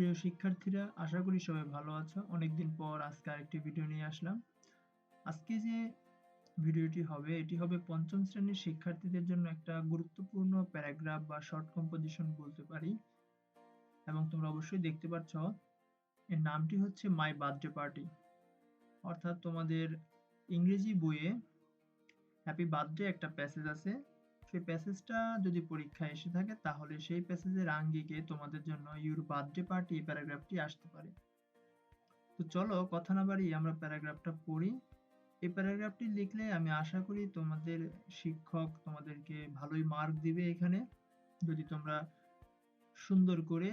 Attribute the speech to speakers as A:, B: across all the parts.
A: প্রিয় শিক্ষার্থীরা, আশা করি সবাই ভালো আছো। অনেকদিন পর আজকে আরেকটি ভিডিও নিয়ে আসলাম। আজকে যে ভিডিওটি হবে, এটি হবে পঞ্চম শ্রেণির শিক্ষার্থীদের জন্য একটা গুরুত্বপূর্ণ প্যারাগ্রাফ বা শর্ট কম্পোজিশন বলতে পারি। এবং তোমরা অবশ্যই দেখতে পাচ্ছ, এর নামটি হচ্ছে মাই বার্থডে পার্টি অর্থাৎ তোমাদের ইংরেজি বইয়ে হ্যাপি বার্থডে একটা প্যাসেজ আছে। সেই প্যাসেজটা যদি পরীক্ষায় এসে থাকে, তাহলে সেই প্যাসেজের আঙ্গিকে তোমাদের জন্য ইউর বার্থডে পার্টি এই প্যারাগ্রাফটি আসতে পারে। তো চলো কথা না বাড়িয়ে আমরা প্যারাগ্রাফটা পড়ি। এই প্যারাগ্রাফটি লিখলে আমি আশা করি তোমাদের শিক্ষক তোমাদেরকে ভালোই মার্ক দিবে এখানে। যদি তোমরা সুন্দর করে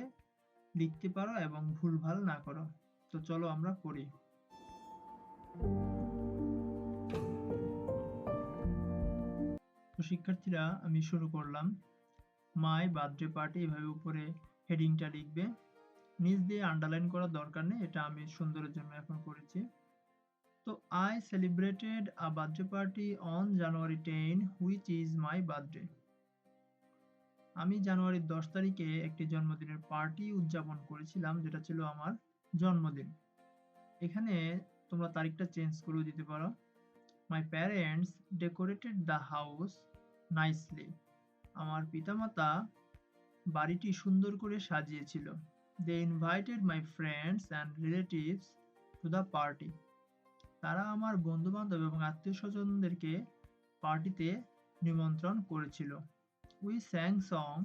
A: লিখতে পারো এবং ভুলভাল না করো। তো চলো আমরা পড়ি। শিক্ষার্থীরা আমি শুরু করলাম। মাই বার্থডে পার্টি এভাবে উপরে হেডিংটা লিখবে। নিচ দিয়ে আন্ডারলাইন করার দরকার নেই, এটা আমি সুন্দরের জন্য এখন করেছি। তো I celebrated a birthday party on January ten which is my birthday আমি জানুয়ারির দশ তারিখে একটি জন্মদিনের পার্টি উদযাপন করেছিলাম, যেটা ছিল আমার জন্মদিন। এখানে তোমরা তারিখটা চেঞ্জ করে দিতে পারো। My parents decorated the house nicely আমার পিতামাতা বাড়িটি সুন্দর করে সাজিয়েছিল। They invited my friends and relatives to the party তারা আমার বন্ধু বান্ধব এবং আত্মীয় স্বজনদেরকে পার্টিতে নিমন্ত্রণ করেছিল। We sang song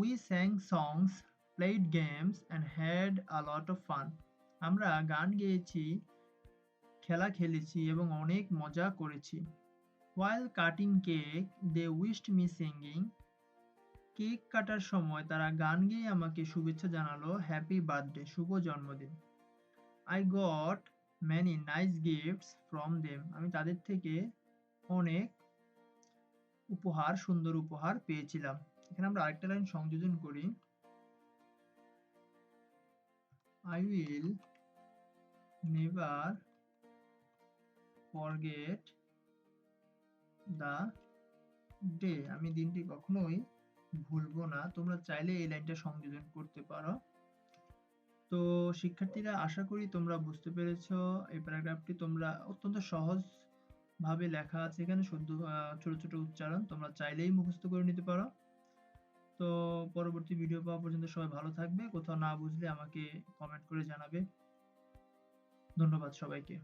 A: we sang songs played games and had a lot of fun আমরা গান গেয়েছি, খেলা খেলেছি এবং অনেক মজা করেছি। While cutting cake they wished me singing cake কাটার সময় তারা গান গেয়ে আমাকে শুভেচ্ছা জানালো হ্যাপি বার্থডে শুভ জন্মদিন। I got many nice gifts from them আমি তাদের থেকে অনেক উপহার, সুন্দর উপহার পেয়েছিলাম। এখানে আমরা আরেকটা লাইন সংযোজন করি। I will never forget the day আমি দিনটি কখনোই ভুলবো না। তোমরা চাইলে এই লাইনটা সংযোজন করতে পারো। তো শিক্ষার্থীরা, আশা করি তোমরা বুঝতে পেরেছ। এই প্যারাগ্রাফটি তোমরা অত্যন্ত সহজ ভাবে লেখা আছে এখানে শুদ্ধ ছোট ছোট উচ্চারণ। তোমরা চাইলেই মুখস্থ করে নিতে পারো। তো পরবর্তী ভিডিও পাওয়া পর্যন্ত সবাই ভালো থাকবে। কোথাও না বুঝলে আমাকে কমেন্ট করে জানাবে। ধন্যবাদ সবাইকে।